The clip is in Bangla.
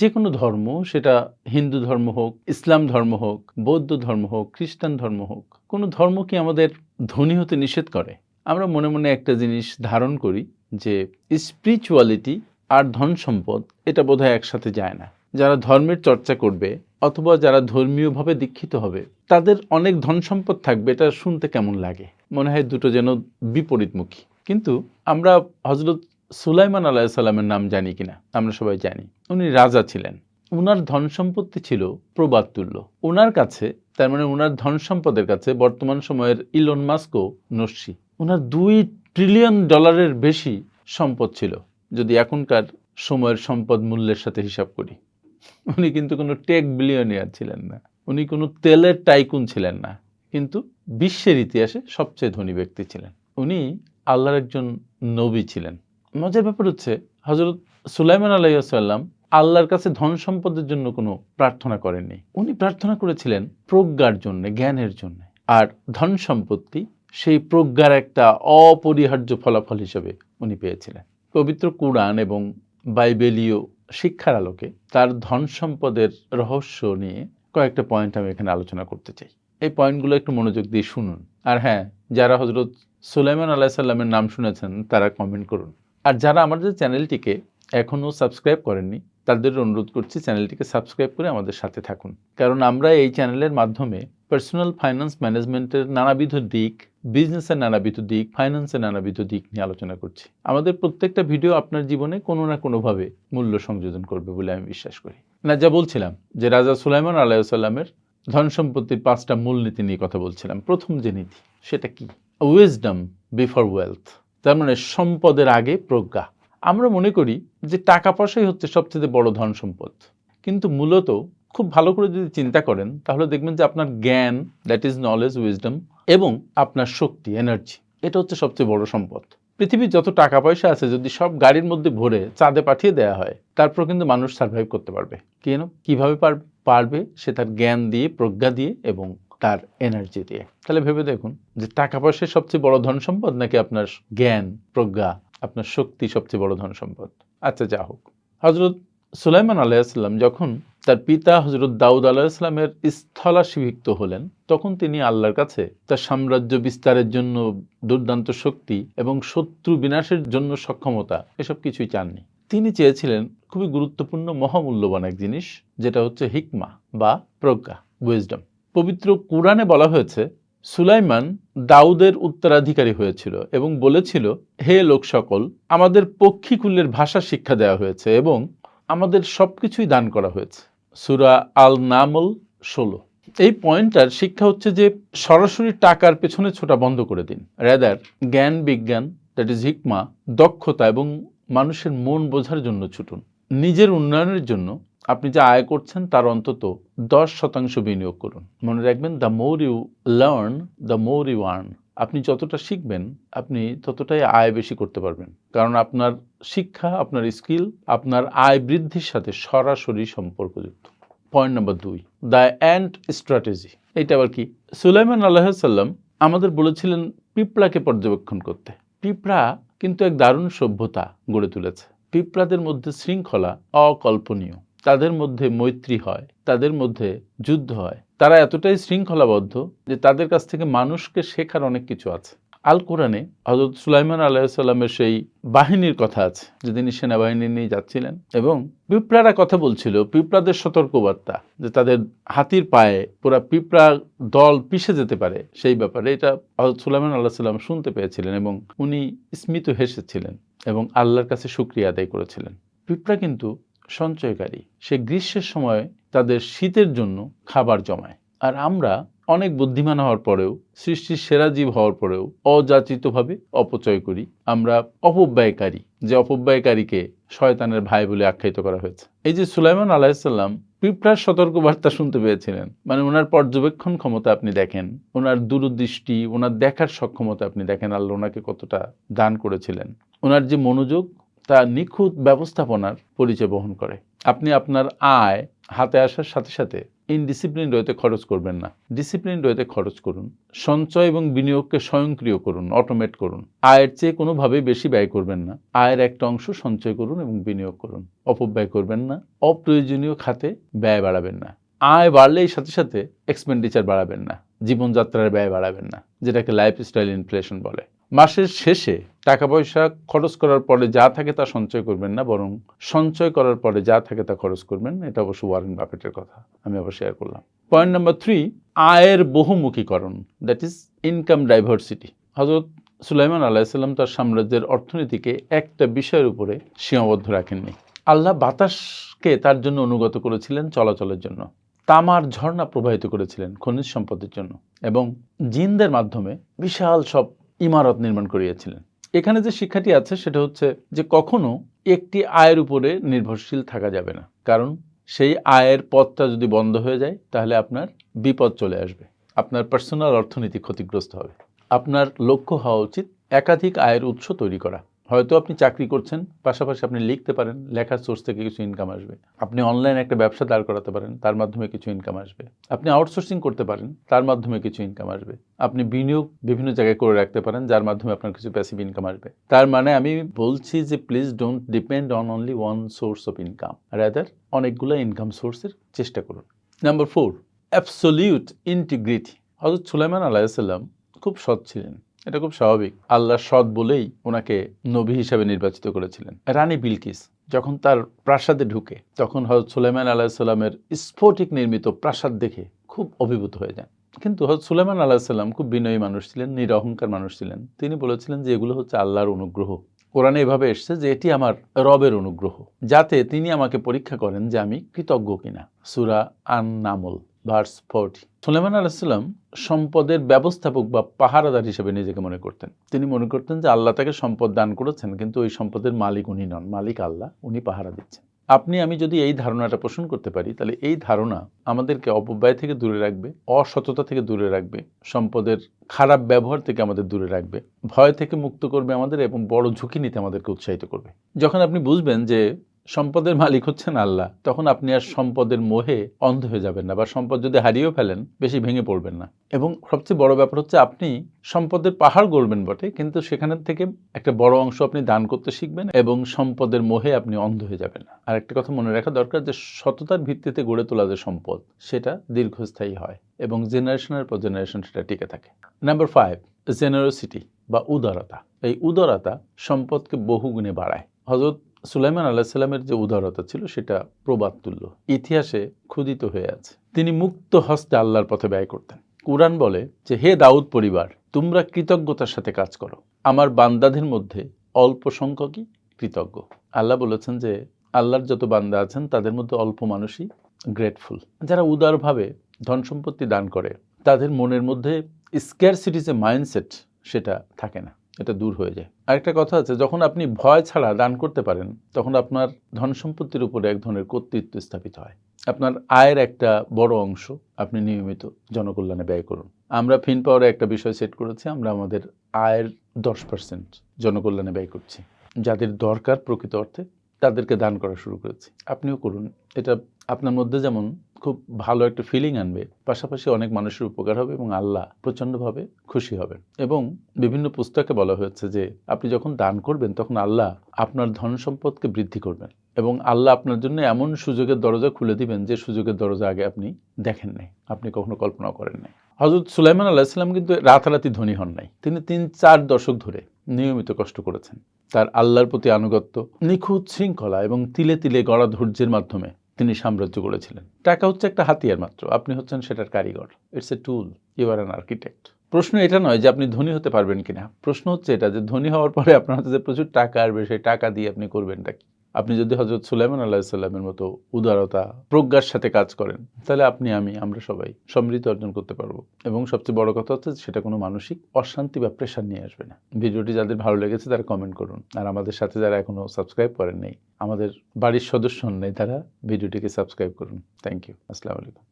যে কোনো ধর্ম, সেটা হিন্দু ধর্ম হোক, ইসলাম ধর্ম হোক, বৌদ্ধ ধর্ম হোক, খ্রিস্টান ধর্ম হোক, কোনো ধর্ম কি আমাদের ধনী হতে নিষেধ করে? আমরা মনে মনে একটা জিনিস ধারণ করি যে স্পিরিচুয়ালিটি আর ধন সম্পদ, এটা বোধহয় একসাথে যায় না। যারা ধর্মের চর্চা করবে অথবা যারা ধর্মীয়ভাবে দীক্ষিত হবে, তাদের অনেক ধন সম্পদ থাকবে, এটা শুনতে কেমন লাগে? মনে হয় দুটো যেন বিপরীতমুখী। কিন্তু আমরা হজরত সুলাইমান আলাইসাল্লামের নাম জানি কিনা, আমরা সবাই জানি। উনি রাজা ছিলেন। ওনার ধন সম্পত্তি ছিল প্রবাদ তুল্য। ওনার কাছে, তার মানে ওনার ধন সম্পদের কাছে বর্তমান সময়ের ইলন মাস্কও নস্যি। ওনার দুই ট্রিলিয়ন ডলারের বেশি সম্পদ ছিল, যদি এখনকার সময়ের সম্পদ মূল্যের সাথে হিসাব করি। উনি কিন্তু কোনো টেক বিলিয়নিয়ার ছিলেন না। উনি কোনো তেলের টাইকুন ছিলেন না। কিন্তু বিশ্বের ইতিহাসে সবচেয়ে ধনী ব্যক্তি ছিলেন। উনি আল্লাহর একজন নবী ছিলেন। মজার ব্যাপার হচ্ছে হজরত সুলাইমান আলাইসাল্লাম আল্লাহর কাছে ধন সম্পদের জন্য কোনো প্রার্থনা করেননি। উনি প্রার্থনা করেছিলেন প্রজ্ঞার জন্য, জ্ঞানের জন্য। আর ধন সম্পত্তি সেই প্রজ্ঞার একটা অপরিহার্য ফলাফল হিসেবে উনি পেয়েছিলেন। পবিত্র কুরআন এবং বাইবেলীয় শিক্ষার আলোকে তার ধন সম্পদের রহস্য নিয়ে কয়েকটা পয়েন্ট আমি এখানে আলোচনা করতে চাই। এই পয়েন্টগুলো একটু মনোযোগ দিয়ে শুনুন। আর হ্যাঁ যারা হজরত সুলাইমান আল্লাহ সাল্লামের নাম শুনেছেন, তারা কমেন্ট করুন। আর যারা আমাদের চ্যানেলটিকে এখনও সাবস্ক্রাইব করেননি তাদের অনুরোধ করছি চ্যানেলটিকে সাবস্ক্রাইব করে আমাদের সাথে থাকুন। কারণ আমরা এই চ্যানেলের মাধ্যমে পার্সোনাল ফাইন্যান্স ম্যানেজমেন্টের নানাবিধ দিক বিজনেসের নানাবিধ দিক ফাইন্যান্সের নানাবিধ দিক নিয়ে আলোচনা করছি। আমাদের প্রত্যেকটা ভিডিও আপনার জীবনে কোনো না কোনোভাবে মূল্য সংযোজন করবে বলে আমি বিশ্বাস করি। না, যা বলছিলাম যে রাজা সুলাইমান আলাইসাল্লামের ধন সম্পত্তির পাঁচটা মূলনীতি নিয়ে কথা বলছিলাম। প্রথম যে নীতি, সেটা কি? উইজডম বিফোর ওয়েলথ তার মানে সম্পদের আগে প্রজ্ঞা। আমরা মনে করি যে টাকা পয়সাই হচ্ছে সবচেয়ে বড় ধন সম্পদ। কিন্তু মূলত খুব ভালো করে যদি চিন্তা করেন, তাহলে দেখবেন যে আপনার জ্ঞান দ্যাট ইজ নলেজ উইজডম এবং আপনার শক্তি এনার্জি এটা হচ্ছে সবচেয়ে বড় সম্পদ। পৃথিবীর যত টাকা পয়সা আছে, যদি সব গাড়ির মধ্যে ভরে চাঁদে পাঠিয়ে দেওয়া হয় তারপর কিন্তু মানুষ সার্ভাইভ করতে পারবে। কেন কীভাবে পারবে পারবে? সে তার জ্ঞান দিয়ে, প্রজ্ঞা দিয়ে এবং তার এনার্জি দিয়ে। তাহলে ভেবে দেখুন যে টাকা পয়সার সবচেয়ে বড় ধন সম্পদ নাকি আপনার জ্ঞান, প্রজ্ঞা আপনার শক্তি সবচেয়ে বড় ধন সম্পদ। আচ্ছা যা হোক। হজরত সুলাইমান আলাইসাল্লাম যখন তার পিতা হজরত দাউদ আলাইসলামের স্থলাশিভিক্ত হলেন, তখন তিনি আল্লাহর কাছে তার সাম্রাজ্য বিস্তারের জন্য দুর্দান্ত শক্তি এবং শত্রু বিনাশের জন্য সক্ষমতা এসব কিছুই চাননি। তিনি চেয়েছিলেন খুবই গুরুত্বপূর্ণ মহামূল্যবান এক জিনিস, যেটা হচ্ছে হিকমা বা প্রজ্ঞা উইজডম পবিত্র কোরআনে বলা হয়েছে সুলাইমান দাউদের উত্তরাধিকারী হয়েছিল এবং বলেছিল, হে লোক সকল আমাদের পক্ষীকুলের ভাষা শিক্ষা দেওয়া হয়েছে এবং আমাদের সব কিছুই দান করা হয়েছে। সুরা আল নামল ষোলো। এই পয়েন্টটার শিক্ষা হচ্ছে যে সরাসরি টাকার পেছনে ছোটা বন্ধ করে দিন। রেদার জ্ঞান, বিজ্ঞান দ্যাট ইজ হিকমা দক্ষতা এবং মানুষের মন বোঝার জন্য ছুটুন। নিজের উন্নয়নের জন্য আপনি যা আয় করছেন তার অন্তত দশ শতাংশ বিনিয়োগ করুন। মনে রাখবেন the more you learn the more you earn আপনি যতটা শিখবেন, আপনি ততটাই আয় বেশি করতে পারবেন। কারণ আপনার শিক্ষা, আপনার স্কিল আপনার আয় বৃদ্ধির সাথে সরাসরি সম্পর্কযুক্ত। পয়েন্ট নাম্বার দুই দ্য অ্যান্ড স্ট্র্যাটেজি এটা আবার কি? সুলাইমান আল্লাহাল্লাম আমাদের বলেছিলেন পিঁপড়াকে পর্যবেক্ষণ করতে। পিঁপড়া কিন্তু এক দারুণ সভ্যতা গড়ে তুলেছে। পিঁপড়াদের মধ্যে শৃঙ্খলা অকল্পনীয়। তাদের মধ্যে মৈত্রী হয়, তাদের মধ্যে যুদ্ধ হয়। তারা এতটাই শৃঙ্খলাবদ্ধ যে তাদের কাছ থেকে মানুষকে শেখার অনেক কিছু আছে। আল কোরআনে হজরত সুলাইমান আলাইসাল্লামের সেই বাহিনীর কথা আছে যে তিনি সেনাবাহিনী নিয়ে যাচ্ছিলেন এবং পিঁপড়ারা কথা বলছিল, পিঁপড়াদের সতর্কবার্তা যে তাদের হাতির পায়ে পুরা পিঁপড়া দল পিষে যেতে পারে। সেই ব্যাপারে এটা হজরত সুলাইমান আল্লাহ সাল্লাম শুনতে পেয়েছিলেন এবং উনি স্মিত হেসেছিলেন এবং আল্লাহর কাছে সুক্রিয়া আদায় করেছিলেন। পিঁপড়া কিন্তু সঞ্চয়কারী। সে গ্রীষ্মের সময় তাদের শীতের জন্য খাবার জমায়। আর আমরা অনেক বুদ্ধিমান হওয়ার পরেও, সৃষ্টির সেরা জীব হওয়ার পরেও অযাচিতভাবে অপচয় করি। আমরা অপব্যয়কারী, যে অপব্যয়কারীকে শয়তানের ভাই বলে আখ্যায়িত করা হয়েছে। এই যে সুলাইমান আলাহিসাল্লাম পিঁপড়ার সতর্কবার্তা শুনতে পেয়েছিলেন। মানে ওনার পর্যবেক্ষণ ক্ষমতা আপনি দেখেন, ওনার দূরদৃষ্টি, ওনার দেখার সক্ষমতা আপনি দেখেন, আল্লাহ ওনাকে কতটা দান করেছিলেন। ওনার যে মনোযোগ তা নিখুঁত ব্যবস্থাপনার পরিচয় বহন করে। আপনি আপনার আয় হাতে আসার সাথে সাথে ইনডিসিপ্লিন ওয়েতে খরচ করবেন না। ডিসিপ্লিন ওয়েতে খরচ করুন। সঞ্চয় এবং বিনিয়োগকে স্বয়ংক্রিয় করুন অটোমেট করুন। আয়ের চেয়ে কোনোভাবেই বেশি ব্যয় করবেন না। আয়ের একটা অংশ সঞ্চয় করুন এবং বিনিয়োগ করুন। অপব্যয় করবেন না। অপ্রয়োজনীয় খাতে ব্যয় বাড়াবেন না। আয় বাড়লেই সাথে সাথে এক্সপেন্ডিচার বাড়াবেন না। জীবনযাত্রার ব্যয় বাড়াবেন না, যেটাকে লাইফস্টাইল ইনফ্লেশন বলে। মাসের শেষে টাকা পয়সা খরচ করার পরে যা থাকে তা সঞ্চয় করবেন না, বরং সঞ্চয় করার পরে যা থাকে তা খরচ করবেন। এটা অবশ্য ওয়ারেন বাফেটের কথা, আমি আবার শেয়ার করলাম। পয়েন্ট নাম্বার থ্রি আয়ের বহুমুখীকরণ that is income diversity Hazrat Sulaiman আলাইসাল্লাম তার সাম্রাজ্যের অর্থনীতিকে একটা বিষয়ের উপরে সীমাবদ্ধ রাখেননি। আল্লাহ বাতাসকে তার জন্য অনুগত করেছিলেন চলাচলের জন্য। তামার ঝর্ণা প্রবাহিত করেছিলেন খনিজ সম্পদের জন্য। এবং জিনদের মাধ্যমে বিশাল সব ইমারত নির্মাণ করিয়াছিলেন। এখানে যে শিক্ষাটি আছে, সেটা হচ্ছে যে কখনো একটি আয়ের উপরে নির্ভরশীল থাকা যাবে না। কারণ সেই আয়ের পথটা যদি বন্ধ হয়ে যায়, তাহলে আপনার বিপদ চলে আসবে। আপনার পার্সোনাল অর্থনীতি ক্ষতিগ্রস্ত হবে। আপনার লক্ষ্য হওয়া উচিত একাধিক আয়ের উৎস তৈরি করা। হয়তো আপনি চাকরি করছেন, পাশাপাশি আপনি লিখতে পারেন, লেখার সোর্স থেকে কিছু ইনকাম আসবে। আপনি অনলাইনে একটা ব্যবসা দাঁড় করাতে পারেন, তার মাধ্যমে কিছু ইনকাম আসবে। আপনি আউটসোর্সিং করতে পারেন, তার মাধ্যমে কিছু ইনকাম আসবে। আপনি বিনিয়োগ বিভিন্ন জায়গায় করে রাখতে পারেন, যার মাধ্যমে আপনার কিছু প্যাসিভ ইনকাম আসবে। তার মানে আমি বলছি যে please don't depend on only one source of income rather অনেকগুলো ইনকাম সোর্সের চেষ্টা করুন। নাম্বার ফোর অ্যাবসলিউট ইন্টিগ্রিটি হজরত সুলাইমান আলাইসাল্লাম খুব সৎ ছিলেন। এটা খুব স্বাভাবিক। আল্লাহ সৎ বলেই ওনাকে নবী হিসাবে নির্বাচিত করেছিলেন। রানী বিলকিস যখন তার প্রাসাদে ঢুকে, তখন হজরত সুলাইমান আলাহিসাল্লামের স্ফটিক নির্মিত প্রাসাদ দেখে খুব অভিভূত হয়ে যান। কিন্তু হজরত সুলাইমান আলাহিসাল্লাম খুব বিনয়ী মানুষ ছিলেন, নিরহংকার মানুষ ছিলেন। তিনি বলেছিলেন যে এগুলো হচ্ছে আল্লাহর অনুগ্রহ। কোরআনে এভাবে এসছে যে এটি আমার রবের অনুগ্রহ, যাতে তিনি আমাকে পরীক্ষা করেন যে আমি কৃতজ্ঞ কিনা। সুরা আন নামল ভার্স ফোরটি সুলেমান আলাহিসাল্লাম সম্পদের ব্যবস্থাপক বা পাহারাদার হিসেবে নিজেকে মনে করতেন। তিনি মনে করতেন যে আল্লাহ তাকে সম্পদ দান করেছেন, কিন্তু ওই সম্পদের মালিক উনি নন, মালিক আল্লাহ, উনি পাহারা দিচ্ছেন। আপনি, আমি যদি এই ধারণাটা পোষণ করতে পারি, তাহলে এই ধারণা আমাদেরকে অপব্যয় থেকে দূরে রাখবে, অসততা থেকে দূরে রাখবে, সম্পদের খারাপ ব্যবহার থেকে আমাদের দূরে রাখবে, ভয় থেকে মুক্ত করবে আমাদের এবং বড় ঝুঁকি নিতে আমাদেরকে উৎসাহিত করবে। যখন আপনি বুঝবেন যে সম্পদের মালিক হচ্ছেন আল্লাহ, তখন আপনি আর সম্পদের মোহে অন্ধ হয়ে যাবেন না বা সম্পদ যদি হারিয়েও ফেলেন, বেশি ভেঙে পড়বেন না। এবং সবচেয়ে বড় ব্যাপার হচ্ছে আপনি সম্পদের পাহাড় গড়বেন বটে, কিন্তু সেখান থেকে একটা বড় অংশ আপনি দান করতে শিখবেন এবং সম্পদের মোহে আপনি অন্ধ হয়ে যাবেন না। আর একটা কথা মনে রাখা দরকার যে, সততার ভিত্তিতে গড়ে তোলা যে সম্পদ, সেটা দীর্ঘস্থায়ী হয় এবং জেনারেশনের পর জেনারেশন সেটা টিকে থাকে। নাম্বার ফাইভ জেনারোসিটি বা উদারতা। এই উদারতা সম্পদকে বহুগুণে বাড়ায়। হজরত সুলাইমান আলাহিসাল্লামের যে উদারতা ছিল, সেটা প্রবাদ তুল্য। ইতিহাসে ক্ষুদিত হয়ে আছে। তিনি মুক্ত হস্তে আল্লাহর পথে ব্যয় করতেন। কুরআন বলে যে, হে দাউদ পরিবার, তোমরা কৃতজ্ঞতার সাথে কাজ করো। আমার বান্দাদের মধ্যে অল্প সংখ্যকই কৃতজ্ঞ। আল্লাহ বলেছেন যে, আল্লাহর যত বান্দা আছেন, তাদের মধ্যে অল্প মানুষই গ্রেটফুল যারা উদারভাবে ধন সম্পত্তি দান করে, তাদের মনের মধ্যে স্কেয়ারসিটি যে মাইন্ডসেট সেটা থাকে না। এটা দূর হয়ে যায়। আরেকটা কথা আছে, যখন আপনি ভয় ছাড়া দান করতে পারেন, তখন আপনার ধন সম্পত্তির উপরে এক ধরনের কর্তৃত্ব স্থাপিত হয়। আপনার আয়ের একটা বড় অংশ আপনি নিয়মিত জনকল্যাণে ব্যয় করুন। আমরা ফিন পাওয়ারে একটা বিষয় সেট করেছি, আমরা আমাদের আয়ের দশ পার্সেন্ট জনকল্যাণে ব্যয় করছি। যাদের দরকার প্রকৃত অর্থে তাদেরকে দান করা শুরু করেছি। আপনিও করুন। এটা আপনার মধ্যে যেমন খুব ভালো একটা ফিলিং আনবে, পাশাপাশি অনেক মানুষের উপকার হবে এবং আল্লাহ প্রচণ্ডভাবে খুশি হবেন। এবং বিভিন্ন পুস্তকে বলা হয়েছে যে, আপনি যখন দান করবেন তখন আল্লাহ আপনার ধন সম্পদকে বৃদ্ধি করবেন এবং আল্লাহ আপনার জন্য এমন সুযোগের দরজা খুলে দিবেন যে সুযোগের দরজা আগে আপনি দেখেন নাই, আপনি কখনো কল্পনা করেন নাই। হজরত সুলাইমান আল্লাহিসাল্লাম কিন্তু রাতারাতি ধনী হন নাই। তিনি তিন চার দশক ধরে নিয়মিত কষ্ট করেছেন। তার আল্লাহর প্রতি আনুগত্য, নিখুঁত শৃঙ্খলা এবং তিলে তিলে গড়া ধৈর্যের মাধ্যমে তিনি সাম্রাজ্য করেছিলেন টাকা হচ্ছে একটা হাতিয়ার মাত্র, আপনি হচ্ছেন সেটার কারিগর। It's a tool you are an architect প্রশ্ন এটা নয় যে আপনি ধনী হতে পারবেন কিনা। প্রশ্ন হচ্ছে এটা যে ধনী হওয়ার পরে আপনার হাতে যে প্রচুর টাকা আসবে, সেই টাকা দিয়ে আপনি করবেনটা কি? আপনি যদি হজরত সুলাইমান আল্লাহ সাল্লামের মতো উদারতা, প্রজ্ঞার সাথে কাজ করেন, তাহলে আপনি, আমি, আমরা সবাই সমৃদ্ধ অর্জন করতে পারব। এবং সবচেয়ে বড় কথা হচ্ছে সেটা কোনো মানসিক অশান্তি বা প্রেশার নিয়ে আসবে না। ভিডিওটি যাদের ভালো লেগেছে তারা কমেন্ট করুন। আর আমাদের সাথে যারা এখনও সাবস্ক্রাইব করেন নেই, আমাদের বাড়ির সদস্য নেই তারা ভিডিওটিকে সাবস্ক্রাইব করুন। থ্যাংক ইউ আসসালামু আলাইকুম।